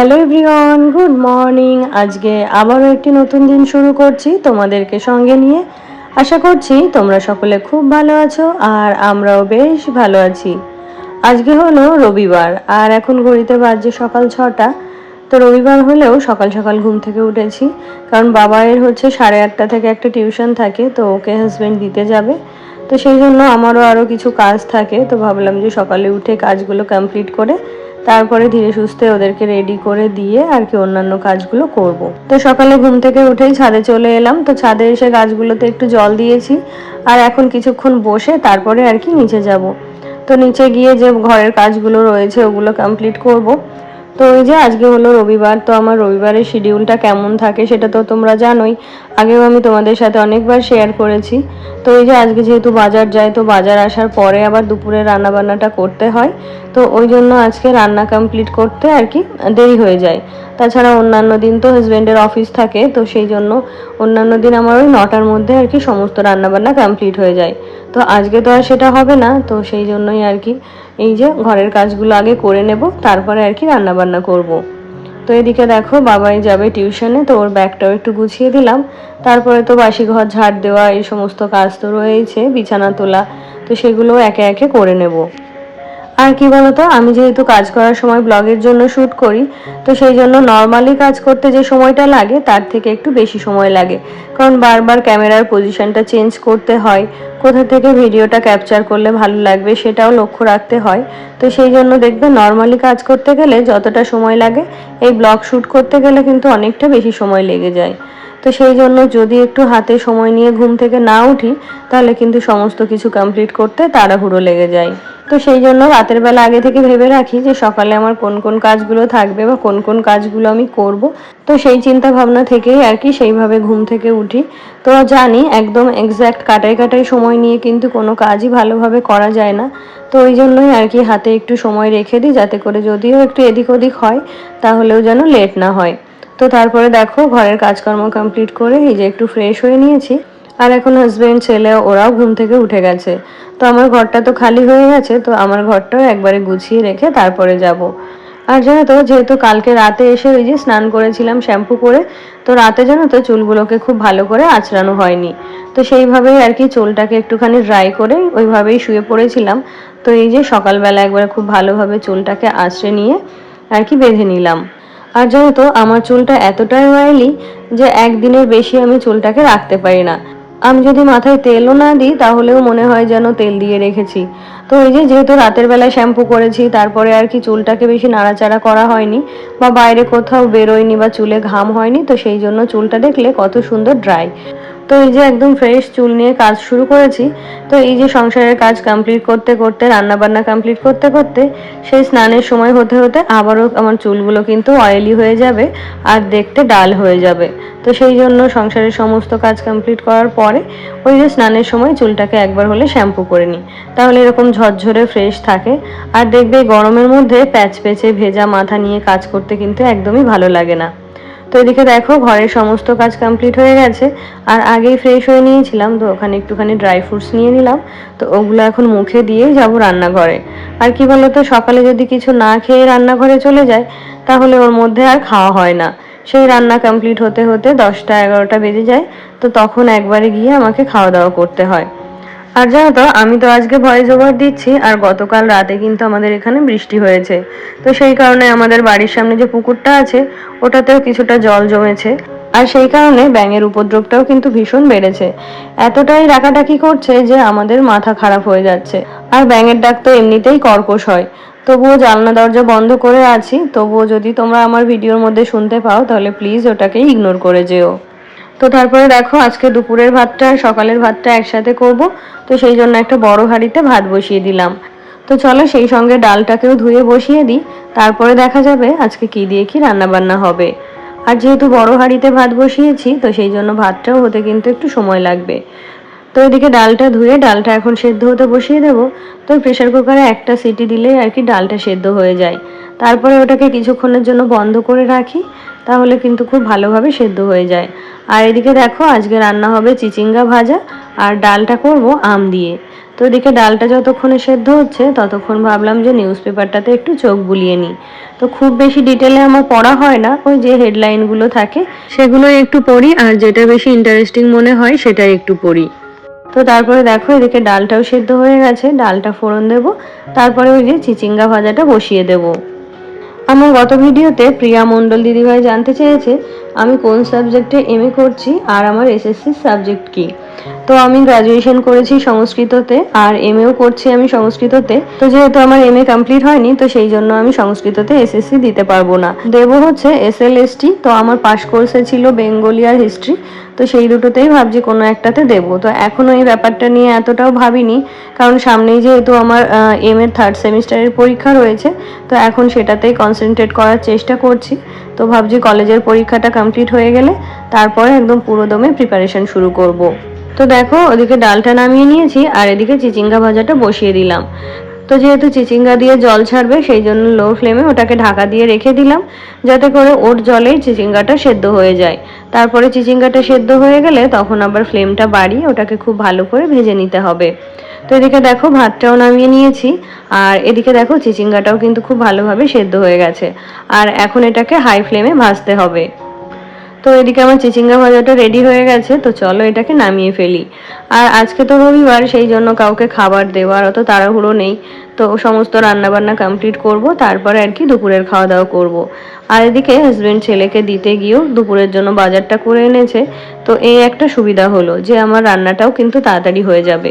Hello everyone good morning আজকে আবারও একটি নতুন দিন শুরু করছি তোমাদেরকে সঙ্গে নিয়ে। আশা করছি তোমরা সকলে খুব ভালো আছো আর আমরাও বেশ ভালো আছি। আজকে হলো রবিবার আর এখন ঘড়িতে বাজছে সকাল ছটা। তো রবিবার হলেও সকাল সকাল ঘুম থেকে উঠেছি কারণ বাবায়ের হচ্ছে সাড়ে আটটা থেকে একটা টিউশন থাকে, তো ওকে হাজব্যান্ড দিতে যাবে। তো সেই জন্য আমারও আরও কিছু কাজ থাকে, তো ভাবলাম যে সকালে উঠে কাজগুলো কমপ্লিট করে তারপরে ধীরে সুস্থে ওদেরকে রেডি করে দিয়ে আর কি অন্যান্য কাজগুলো করব। তো সকালে ঘুম থেকে উঠেই ছাদে চলে এলাম তো ছাদে এসে গাছগুলোতে একটু জল দিয়েছি আর এখন কিছুক্ষণ বসে তারপরে আর কি নিচে যাব তো নিচে গিয়ে যে ঘরের কাজগুলো রয়েছে ওগুলো কমপ্লিট করব। তো ওই যে আজকে হলো রবিবার, তো আমার রবিবারের শিডিউলটা কেমন থাকে সেটা তো তোমরা জানোই। আগেও আমি তোমাদের সাথে অনেকবার শেয়ার করেছি। তো ওই যে আজকে যেহেতু বাজার যায়, তো বাজার আসার পরে আবার দুপুরে রান্না বান্নাটা করতে হয়। তো ওই জন্য আজকে রান্না কমপ্লিট করতে আর কি দেরি হয়ে যায়। তাছাড়া অন্যান্য দিন তো হাজব্যান্ডের অফিস থাকে, তো সেই জন্য অন্যান্য দিন আমার ওই নটার মধ্যে আর কি সমস্ত রান্নাবান্না কমপ্লিট হয়ে যায়। তো আজকে তো আর সেটা হবে না, তো সেই জন্যই আর কি এই যে ঘরের কাজগুলো আগে করে নেব, তারপরে আর কি রান্নাবান্না করব। তো এদিকে দেখো বাবাই যাবে টিউশনে, তো ওর ব্যাগটাও একটু গুছিয়ে দিলাম তারপরে তো বাসি ঘর ঝাড় দেওয়া, এই সমস্ত কাজ তো রয়েছে বিছানা তোলা, তো সেগুলো একে একে করে নেব আর কি বলতো, আমি যেহেতু কাজ করার সময় ব্লগের জন্য শ্যুট করি, তো সেই জন্য নর্মালি কাজ করতে যে সময়টা লাগে, তার থেকে একটু বেশি সময় লাগে। কারণ বারবার ক্যামেরার পজিশনটা চেঞ্জ করতে হয়, কোথা থেকে ভিডিওটা ক্যাপচার করলে ভালো লাগবে সেটাও লক্ষ্য রাখতে হয়। তো সেই জন্য দেখবে নর্মালি কাজ করতে গেলে যতটা সময় লাগে, এই ব্লগ শ্যুট করতে গেলে কিন্তু অনেকটা বেশি সময় লেগে যায়। তো সেই জন্য যদি একটু হাতে সময় নিয়ে ঘুম থেকে না উঠি, তাহলে কিন্তু সমস্ত কিছু কমপ্লিট করতে তাড়াহুড়ো লেগে যায়। তো সেই জন্য রাতের বেলা আগে থেকে ভেবে রাখি যে সকালে আমার কোন কোন কাজগুলো থাকবে বা কোন কোন কাজগুলো আমি করব। তো সেই চিন্তা ভাবনা থেকেই আর কি সেইভাবে ঘুম থেকে উঠি। তো জানি একদম এক্স্যাক্ট কাটাই কাটাই সময় নিয়ে কিন্তু কোনো কাজই ভালোভাবে করা যায় না। তো ওই জন্যই আর কি হাতে একটু সময় রেখে দিই, যাতে করে যদিও একটু এদিক ওদিক হয়, তাহলেও যেন লেট না হয়। তো তারপরে দেখো ঘরের কাজকর্ম কমপ্লিট করে এই যে একটু ফ্রেশ হয়ে নিয়েছি। আর এখন হাজব্যান্ড ছেলে, ওরাও ঘুম থেকে উঠে গেছে। তো আমার ঘরটা তো খালি হয়ে গেছে, তো আমার ঘরটাও একবারে গুছিয়ে রেখে তারপরে যাব। আর জানো তো, যেহেতু কালকে রাতে এসে ওই যে স্নান করেছিলাম শ্যাম্পু করে, তো রাতে জানো তো চুলগুলোকে খুব ভালো করে আঁচড়ানো হয়নি। তো সেইভাবেই আর কি চুলটাকে একটুখানি ড্রাই করে ওইভাবেই শুয়ে পড়েছিলাম। তো এই যে সকালবেলা একবার খুব ভালোভাবে চুলটাকে আঁচড়ে নিয়ে আর কি বেঁধে নিলাম। আর জানো তো, আমার চুলটা এতটাই অয়েলি যে একদিনের বেশি আমি চুলটাকে রাখতে পারি না। আমি যদি মাথায় তেলও না দিই, তাহলেও মনে হয় যেন তেল দিয়ে রেখেছি। তো এই যে, যেহেতু রাতের বেলায় শ্যাম্পু করেছি, তারপরে আর কি চুলটাকে বেশি নাড়াচাড়া করা হয়নি বা বাইরে কোথাও বেরোয়নি বা চুলে ঘাম হয়নি, তো সেই জন্য চুলটা দেখলে কত সুন্দর ড্রাই তো এই যে একদম ফ্রেশ চুল নিয়ে কাজ শুরু করেছি, তো এই যে সংসারের কাজ কমপ্লিট করতে করতে রান্না বান্না কমপ্লিট করতে করতে, সেই স্নানের সময় হতে হতে আবারও আমার চুলগুলো কিন্তু অয়েলি হয়ে যাবে আর দেখতে ডাল হয়ে যাবে। তো সেই জন্য সংসারের সমস্ত কাজ কমপ্লিট করার পরে ওই যে স্নানের সময় চুলটাকে একবার হলে শ্যাম্পু করে নিই। তাহলে এরকম ঝরঝরে ফ্রেশ থাকে। আর দেখবে গরমের মধ্যে প্যাচ পেঁচে ভেজা মাথা নিয়ে কাজ করতে কিন্তু একদমই ভালো লাগে না। তো এদিকে দেখো, ঘরের সমস্ত কাজ কমপ্লিট হয়ে গেছে। আর আগেই ফ্রেশ হয়ে নিয়েছিলাম, তো ওখানে একটুখানি ড্রাই ফ্রুটস নিয়ে নিলাম। তো ওগুলো এখন মুখে দিয়েই যাব রান্নাঘরে। আর কি বলতো, সকালে যদি কিছু না খেয়ে রান্নাঘরে চলে যায়, তাহলে ওর মধ্যে আর খাওয়া হয় না। সেই রান্না কমপ্লিট হতে হতে দশটা এগারোটা বেজে যায়, তো তখন একবারে গিয়ে আমাকে খাওয়া দাওয়া করতে হয়। আর জানো তো, আমি তো আজকে ভয়েস ওভার দিচ্ছি, আর গতকাল রাতে কিন্তু আমাদের এখানে বৃষ্টি হয়েছে। তো সেই কারণে আমাদের বাড়ির সামনে যে পুকুরটা আছে, ওটাতেও কিছুটা জল জমেছে। আর সেই কারণে ব্যাঙের উপদ্রবটাও কিন্তু ভীষণ বেড়েছে। এতটাই ডাকাডাকি করছে যে আমাদের মাথা খারাপ হয়ে যাচ্ছে। আর ব্যাঙের ডাক তো এমনিতেই কর্কশ হয়। তবুও জানলা দরজা বন্ধ করে আছি। তবুও যদি তোমরা আমার ভিডিওর মধ্যে শুনতে পাও, তাহলে প্লিজ ওটাকে ইগনোর করে যেও। তো তারপরে দেখো আজকে দুপুরের ভাতটা, সকালের ভাতটা একসাথে করব। তো সেই জন্য একটা বড় হাঁড়িতে ভাত বসিয়ে দিলাম। তো চলো সেই সঙ্গে ডালটাকেও ধুয়ে বসিয়ে দিই। তারপরে দেখা যাবে আজকে কি দিয়ে কি রান্না বান্না হবে। আর যেহেতু বড় হাঁড়িতে ভাত বসিয়েছি, তো সেই জন্য ভাতটাও হতে কিন্তু একটু সময় লাগবে। তো এদিকে ডালটা ধুয়ে, ডালটা এখন সেদ্ধ হতে বসিয়ে দেবো। তো প্রেশার কুকারে একটা সিটি দিলেই আর কি ডালটা সেদ্ধ হয়ে যায়। তারপরে ওটাকে কিছুক্ষণের জন্য বন্ধ করে রাখি, তাহলে কিন্তু খুব ভালোভাবে সেদ্ধ হয়ে যায়। আর এদিকে দেখো, আজকে রান্না হবে চিচিঙ্গা ভাজা আর ডালটা করব আম দিয়ে। তো এদিকে ডালটা যতক্ষণে সেদ্ধ হচ্ছে, ততক্ষণ ভাবলাম যে নিউজ পেপারটাতে একটু চোখ বুলিয়ে নিই। তো খুব বেশি ডিটেলে আমার পড়া হয় না, ওই যে হেডলাইনগুলো থাকে, সেগুলোই একটু পড়ি, আর যেটা বেশি ইন্টারেস্টিং মনে হয় সেটাই একটু পড়ি। তো তারপরে দেখো, এদিকে ডালটাও সেদ্ধ হয়ে গেছে, ডালটা ফোড়ন দেব, তারপরে ওই যে চিচিঙ্গা ভাজাটা বসিয়ে দেবো। আমার গত ভিডিওতে প্রিয়া মণ্ডল দিদিভাই জানতে চেয়েছে, আমি কোন সাবজেক্টে এম করছি আর আমার এসএসসি সাবজেক্ট কি। তো আমি গ্রাজুয়েশন করেছি সংস্কৃততে আর এম এও করছি আমি সংস্কৃততে। তো যেহেতু আমার এম এ কমপ্লিট হয়নি, তো সেই জন্য আমি সংস্কৃততে এসএসসি দিতে পারব না। দেবো হচ্ছে এস এল এস টি তো আমার পাস কোর্সে ছিল বেঙ্গলি আর হিস্ট্রি তো সেই দুটোতেই ভাবছি কোনো একটাতে দেবো। তো এখনও এই ব্যাপারটা নিয়ে এতটাও ভাবিনি, কারণ সামনেই যেহেতু আমার এম এর থার্ড সেমিস্টারের পরীক্ষা রয়েছে, তো এখন সেটাতেই কনসেন্ট্রেট করার চেষ্টা করছি। তো ভাবছি কলেজের পরীক্ষাটা কমপ্লিট হয়ে গেলে তারপরে একদম পুরোদমে প্রিপারেশন শুরু করব। তো দেখো, ওদিকে ডালটা নামিয়ে নিয়েছি আর এদিকে চিচিঙ্গা ভাজাটা বসিয়ে দিলাম। তো যেহেতু চিচিঙ্গা দিয়ে জল ছাড়বে, সেই জন্য লো ফ্লেমে ওটাকে ঢাকা দিয়ে রেখে দিলাম, যাতে করে ওর জলেই চিচিঙ্গাটা সেদ্ধ হয়ে যায়। তারপরে চিচিঙ্গাটা সেদ্ধ হয়ে গেলে তখন আবার ফ্লেমটা বাড়িয়ে ওটাকে খুব ভালো করে ভেজে নিতে হবে। তো এদিকে দেখো, ভাতটাও নামিয়ে নিয়েছি আর এদিকে দেখো, চিচিঙ্গাটাও কিন্তু খুব ভালোভাবে সেদ্ধ হয়ে গেছে। আর এখন এটাকে হাই ফ্লেমে ভাজতে হবে। তো এদিকে আমার চিচিঙ্গা ভাজাটা রেডি হয়ে গেছে, তো চলো এটাকে নামিয়ে ফেলি। আর আজকে তো রবিবার, সেই জন্য কাউকে খাবার দেওয়ার অত তাড়াহুড়ো নেই। তো সমস্ত রান্নাবান্না কমপ্লিট করব, তারপরে আর কি দুপুরের খাওয়া দাওয়া করব। আর এদিকে হাজব্যান্ড ছেলেকে দিতে গিয়েও দুপুরের জন্য বাজারটা করে এনেছে। তো এই একটা সুবিধা হলো যে, আমার রান্নাটাও কিন্তু তাড়াতাড়ি হয়ে যাবে।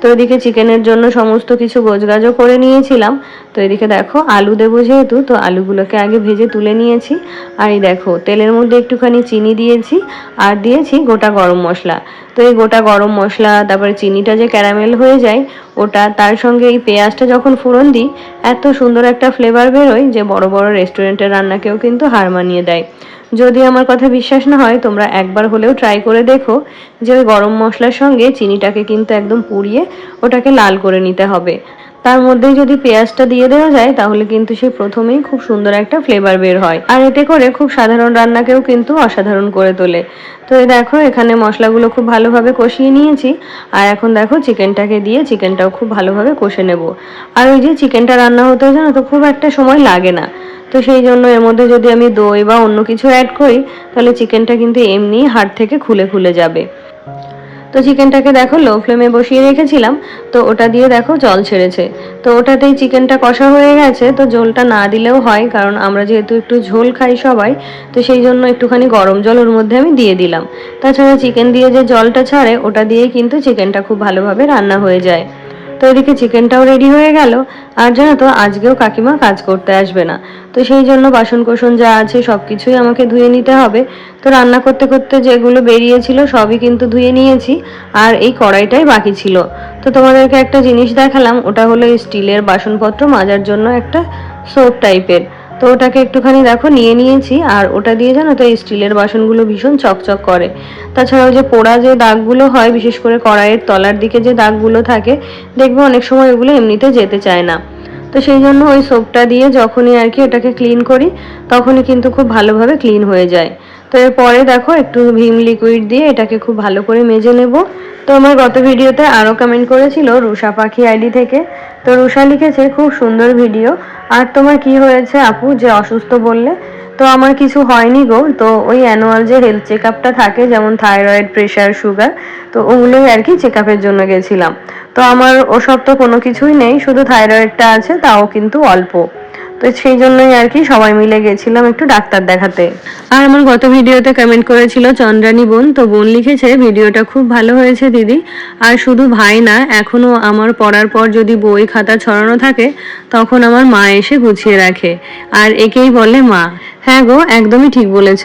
তো এদিকে চিকেনের জন্য সমস্ত কিছু গোছগাছও করে নিয়েছিলাম। তো এদিকে দেখো আলু দেবো যেহেতু, তো আলুগুলোকে আগে ভেজে তুলে নিয়েছি। আর এই দেখো, তেলের মধ্যে একটুখানি চিনি দিয়েছি আর দিয়েছি গোটা গরম মশলা। তো গোটা গরম মশলা, তারপরে চিনিটা যে ক্যারামেল হয়ে যায়, ওটা তার সঙ্গে এই পেঁয়াজটা যখন ফোড়ন দিই, এত সুন্দর একটা ফ্লেভার বেরোয় যে বড় বড় রেস্টুরেন্টের রান্নাকেও কিন্তু হার মানিয়ে দেয়। যদি আমার কথা বিশ্বাস না হয়, তোমরা একবার হলেও ট্রাই করে দেখো যে ওই গরম মশলার সঙ্গে চিনিটাকে কিন্তু একদম পুড়িয়ে ওটাকে লাল করে নিতে হবে। তার মধ্যেই যদি পেঁয়াজটা দিয়ে দেওয়া যায়, তাহলে কিন্তু সে প্রথমেই খুব সুন্দর একটা ফ্লেভার বের হয়। আর এতে করে খুব সাধারণ রান্নাকেও কিন্তু অসাধারণ করে তোলে। তো এই দেখো, এখানে মশলাগুলো খুব ভালোভাবে কষিয়ে নিয়েছি। আর এখন দেখো চিকেনটাকে দিয়ে চিকেনটাও খুব ভালোভাবে কষে নেব। আর ওই যে চিকেনটা রান্না হতে জানো তো খুব একটা সময় লাগে না। তো সেই জন্য এর মধ্যে যদি আমি দই বা অন্য কিছু অ্যাড করি, তাহলে চিকেনটা কিন্তু এমনি হাড় থেকে খুলে খুলে যাবে। তো চিকেনটাকে দেখো লো ফ্লেমে বসিয়ে রেখেছিলাম, তো ওটা দিয়ে দেখো জল ছেড়েছে। তো ওটাতেই চিকেনটা কষা হয়ে গেছে, তো জলটা না দিলেও হয়, কারণ আমরা যেহেতু একটু ঝোল খাই সবাই, তো সেই জন্য একটুখানি গরম জল ওর মধ্যে আমি দিয়ে দিলাম। তাছাড়া চিকেন দিয়ে যে জলটা ছাড়ে, ওটা দিয়েই কিন্তু চিকেনটা খুব ভালোভাবে রান্না হয়ে যায়। তো এদিকে চিকেনটাও রেডি হয়ে গেল। আর জানো তো, আজকেও কাকিমা কাজ করতে আসবে না। তো সেই জন্য বাসন কোসন যা আছে সব কিছুই আমাকে ধুয়ে নিতে হবে। তো রান্না করতে করতে যেগুলো বেরিয়েছিল সবই কিন্তু ধুয়ে নিয়েছি। আর এই কড়াইটাই বাকি ছিল। তো তোমাদেরকে একটা জিনিস দেখালাম, ওটা হলো স্টিলের বাসনপত্র মাজার জন্য একটা সোপ টাইপের তো ওটাকে একটুখানি দেখো, নিয়ে নিয়েছি, আর ওটা দিয়ে জানো তো এই স্টিলের বাসনগুলো ভীষণ চকচক করে। তাছাড়াও যে পোড়া যে দাগগুলো হয়, বিশেষ করে কড়াইয়ের তলার দিকে যে দাগগুলো থাকে, দেখবে অনেক সময় ওগুলো এমনিতে যেতে চায় না। তো সেই জন্য ওই সোপটা দিয়ে যখনই আর কি ওটাকে ক্লিন করি, তখনই কিন্তু খুব ভালোভাবে ক্লিন হয়ে যায়। তো এরপরে দেখো, একটু ভিম লিকুইড দিয়ে এটাকে খুব ভালো করে মেজে নেব। তো আমার গত ভিডিওতে আরও কমেন্ট করেছিল রুষা পাখি আইডি থেকে। তো রুষা লিখেছে, খুব সুন্দর ভিডিও। আর তোমার কি হয়েছে আপু যে অসুস্থ বললে? তো আমার কিছু হয়নি গো। তো ওই অ্যানুয়াল যে হেলথ চেক আপটা থাকে, যেমন থাইরয়েড প্রেশার সুগার তো ওগুলোই আর কি চেক আপের জন্য গেছিলাম। তো আমার ওসব তো কোনো কিছুই নেই, শুধু থাইরয়েডটা আছে, তাও কিন্তু অল্প। তো সেই জন্যই আর কি সবাই মিলে গেছিলাম একটু ডাক্তার দেখাতে। আর আমার গত ভিডিওতে কমেন্ট করেছিল চন্দ্রানী বোন, তো বোন লিখেছে, ভিডিওটা খুব ভালো হয়েছে দিদি। আর শুধু ভাই না, এখনও আমার পড়ার পর যদি বই খাতা ছড়ানো থাকে, তখন আমার মা এসে গুছিয়ে রাখে। আর একেই বলে মা। হ্যাঁ গো, একদমই ঠিক বলেছ।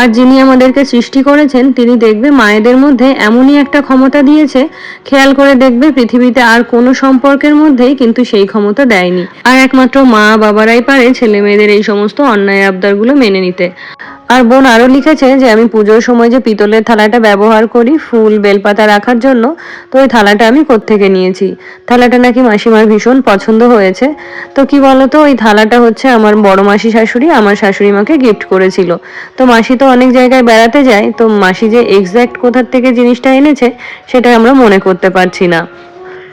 আর যিনি আমাদেরকে সৃষ্টি করেছেন, তিনি দেখবে মায়েদের মধ্যে এমনই একটা ক্ষমতা দিয়েছে, খেয়াল করে দেখবে পৃথিবীতে আর কোনো সম্পর্কের মধ্যেই কিন্তু সেই ক্ষমতা দেয়নি। আর একমাত্র মা বাবারাই পারে ছেলে মেয়েদের এই সমস্ত অন্যায় আবদারগুলো মেনে নিতে। আর বোন আরও লিখেছে যে, আমি পুজোর সময় যে পিতলের থালাটা ব্যবহার করি, ফুল, বেলপাতা রাখার জন্য, তো ওই থালাটা আমি কোত্থেকে নিয়েছি? থালাটা নাকি মাসিমার ভীষণ পছন্দ হয়েছে। তো কি বলতো, ওই থালাটা হচ্ছে আমার বড় মাসি শাশুড়ি, আমার শাশুড়ি মাকে গিফট করেছিল। তো মাসি তো অনেক জায়গায় বেড়াতে যায়, তো মাসি যে এক্স্যাক্ট কোথার থেকে জিনিসটা এনেছে, সেটা আমরা মনে করতে পারছি না।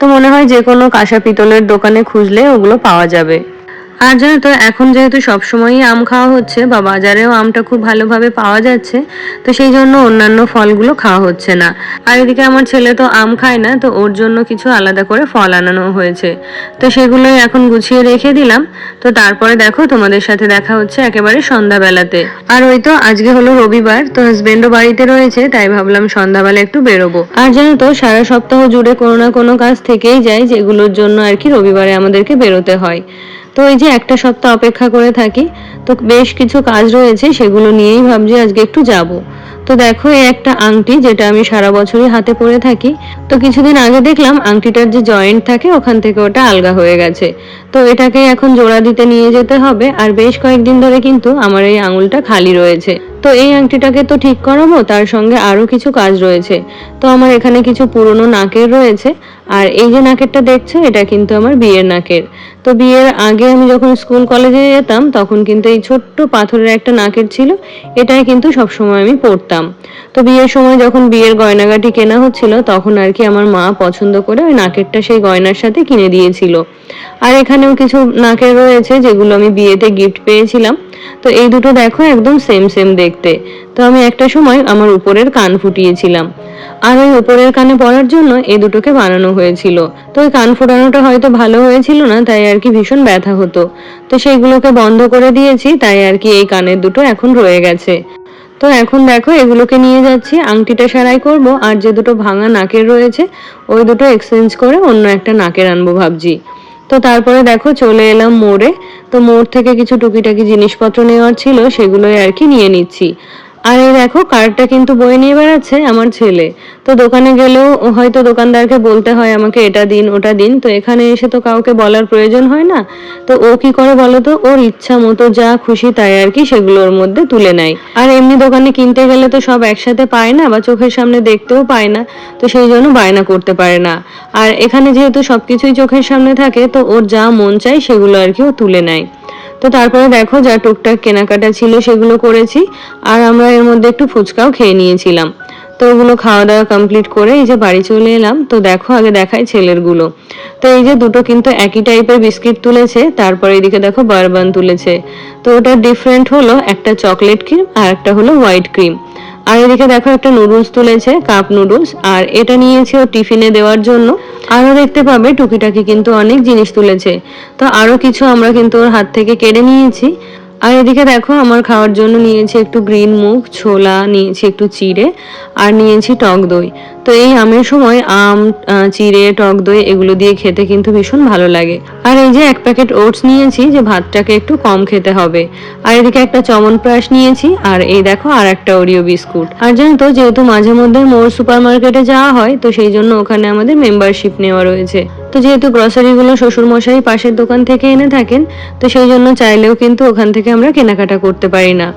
তো তো মনে হয় যে কোনো কাঁসা পিতলের দোকানে খুঁজলে ওগুলো পাওয়া যাবে। আর জানো তো, এখন যেহেতু সবসময়ই আম খাওয়া হচ্ছে বা বাজারেও আমটা খুব ভালোভাবে পাওয়া যাচ্ছে, তো সেই জন্য অন্যান্য ফলগুলো খাওয়া হচ্ছে না। আর এদিকে আমার ছেলে তো আম খায় না, তো ওর জন্য কিছু আলাদা করে ফল আনানো হয়েছে। তো সেগুলোই এখন গুছিয়ে রেখে দিলাম। তো তারপরে দেখো, তোমাদের সাথে দেখা হচ্ছে একেবারে সন্ধ্যাবেলাতে। আর ওই তো আজকে হলো রবিবার, তো হাজবেন্ডও বাড়িতে রয়েছে, তাই ভাবলাম সন্ধ্যাবেলা একটু বেরোবো। আর জানো তো, সারা সপ্তাহ জুড়ে কোনো না কোনো কাজ থেকেই যায়, যেগুলোর জন্য আর কি রবিবারে আমাদেরকে বেরোতে হয়। তো এই যে একটা সপ্তাহ অপেক্ষা করে থাকি, তো বেশ কিছু কাজ রয়েছে, সেগুলো নিয়েই ভাবছি আজকে একটু যাব। তো দেখো, এই একটা আংটি যেটা আমি সারা বছরই হাতে পরে থাকি। তো কিছুদিন আগে দেখলাম আংটিটার যে জয়েন্ট থাকে, ওখান থেকে ওটা আলগা হয়ে গেছে। তো এটাকে এখন জোড়া দিতে নিয়ে যেতে হবে, আর বেশ কয়েকদিন ধরে কিন্তু আমার এই আঙুলটা খালি রয়েছে। তো এই আংটিটাকে তো ঠিক করাবো, তার সঙ্গে আরও কিছু কাজ রয়েছে। তো আমার এখানে কিছু পুরনো নাকের রয়েছে, আর এই যে নাকেরটা দেখছ, এটা কিন্তু আমার বিয়ের নাকের। তো বিয়ের আগে আমি যখন স্কুল কলেজে যেতাম, তখন কিন্তু এই ছোট্ট পাথরের একটা নাকের ছিল, এটাই কিন্তু সবসময় আমি পরতাম। তো বিয়ের সময় যখন বিয়ের গয়নাগাটি কেনা হচ্ছিল, তখন আর কি আমার মা পছন্দ করে ওই নাকেরটা সেই গয়নার সাথে কিনে দিয়েছিল। আর এখানেও কিছু নাকের রয়েছে, যেগুলো আমি বিয়েতে গিফট পেয়েছিলাম। তো এই দুটো দেখো, একদম সেম সেম দেখতে। তো আমি একটা সময় আমার উপরের কান ফুটিয়েছিলাম। আর ওই উপরের কানে পড়ার জন্য এই দুটোকে বানানো হয়েছিল। তো ওই কান ফোটানোটা হয়তো ভালো হয়েছিল না, তাই আর কি ভীষণ ব্যথা হতো। তো সেইগুলোকে বন্ধ করে দিয়েছি, তাই আর কি এই কানের দুটো এখন রয়ে গেছে। তো এখন দেখো, এগুলোকে নিয়ে যাচ্ছি, আংটিটা সারাই করব, আর যে দুটো ভাঙা নাকের রয়েছে, ওই দুটো এক্সচেঞ্জ করে অন্য একটা নাকের আনব ভাবছি। তো তারপরে দেখো চলে এলাম মোড়ে। তো মোড় থেকে কিছু টুকিটাকি জিনিসপত্র নেওয়ার ছিল, সেগুলোই আর কি নিয়ে নিচ্ছি। আর এই দেখো কার্ডটা কিন্তু বয়ে নিয়ে বেড়াচ্ছে আমার ছেলে। তো দোকানে গেলেও হয়তো দোকানদারকে বলতে হয়, আমাকে এটা দিন, ওটা দিন। তো এখানে এসে তো কাউকে বলার প্রয়োজন হয় না। তো ও কি করে বলো তো? ওর ইচ্ছা মতো যা খুশি তাই আর কি সেগুলোর মধ্যে তুলে নেয়। আর এমনি দোকানে কিনতে গেলে তো সব একসাথে পায় না বা চোখের সামনে দেখতেও পায় না, তো সেই জন্য বায়না করতে পারে না। আর এখানে যেহেতু সবকিছুই চোখের সামনে থাকে, তো ওর যা মন চায় সেগুলো আর কি ও তুলে নেয়। তো তারপরে দেখো যা টুকটাক কেনাকাটা ছিল সেগুলো করেছি, আর আমরা এর মধ্যে একটু ফুচকাও খেয়ে নিয়েছিলাম। তো ওগুলো খাওয়া দাওয়া কমপ্লিট করে এই যে বাড়ি চলে এলাম। তো দেখো আগে দেখাই ছেলেরগুলো। তো এই যে দুটো কিন্তু একই টাইপের বিস্কিট তুলেছে, তারপরে এদিকে দেখো বারবান তুলেছে। তো ওটা ডিফারেন্ট হলো, একটা চকলেট ক্রিম আর একটা হলো হোয়াইট ক্রিম আর এদিকে দেখো একটা নুডলস তুলেছে কাপ নুডলস আর এটা নিয়েছে ও টিফিনে দেওয়ার জন্য। আরও দেখতে পাবে, টুকিটাকি কিন্তু অনেক জিনিস তুলেছে। তো আরও কিছু আমরা কিন্তু ওর হাত থেকে কেড়ে নিয়েছি। আর এদিকে দেখো, আমার খাওয়ার জন্য নিয়েছি একটু গ্রিন মুখ ছোলা, নিয়েছি একটু চিড়ে, আর নিয়েছি টক দই। তো এই আমের সময় আম চিড়ে, টক দই এগুলো দিয়ে খেতে কিন্তু ভীষণ ভালো লাগে। আর এই যে এক প্যাকেট ওটস নিয়েছি যে ভাতটাকে একটু কম খেতে হবে। আর এদিকে একটা চমনপ্রাশ নিয়েছি, আর এই দেখো আর একটা ওরিও বিস্কুট। আর জানো তো, যেহেতু মাঝে মধ্যে মোর সুপার মার্কেটে যাওয়া হয়, তো সেই জন্য ওখানে আমাদের মেম্বারশিপ নেওয়া রয়েছে। তো যেহেতু গ্রসারিগুলো শ্বশুর মশাই পাশের দোকান থেকে এনে থাকেন, তো সেই জন্য চাইলেও কিন্তু ওখান থেকে আমরা কেনাকাটা করতে পারি না।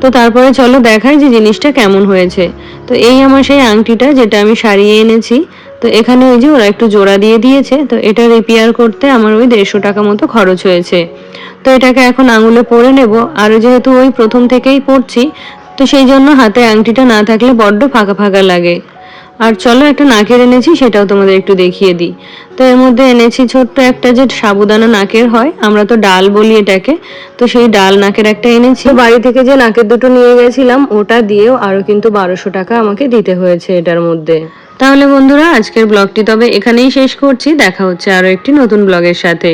তো তারপরে চলো দেখাই যে জিনিসটা কেমন হয়েছে। তো এই আমার সেই আংটিটা যেটা আমি সারিয়ে এনেছি। তো এখানে ওই যে ওরা একটু জোড়া দিয়ে দিয়েছে। তো এটা রিপেয়ার করতে আমার ওই দেড়শো টাকা মতো খরচ হয়েছে। তো এটাকে এখন আঙুলে পরে নেব। আর যেহেতু ওই প্রথম থেকেই পড়ছি তো সেই জন্য হাতে আংটিটা না থাকলে বড্ড ফাঁকা ফাঁকা লাগে। আর চলো একটা নাকের এনেছি, সেটাও তোমাদের একটু দেখিয়ে দিই। তো এর মধ্যে এনেছি ছোট্ট একটা যে সাবুদানা নাকের হয়, আমরা তো ডাল বলি এটাকে, তো সেই ডাল নাকের একটা এনেছি। বাড়ি থেকে যে নাকের দুটো নিয়ে গেছিলাম, ওটা দিয়েও আরও কিন্তু বারোশো টাকা আমাকে দিতে হয়েছে এটার মধ্যে। তাহলে বন্ধুরা, আজকের ব্লগটি তবে এখানেই শেষ করছি, দেখা হচ্ছে আরও একটি নতুন ব্লগের সাথে।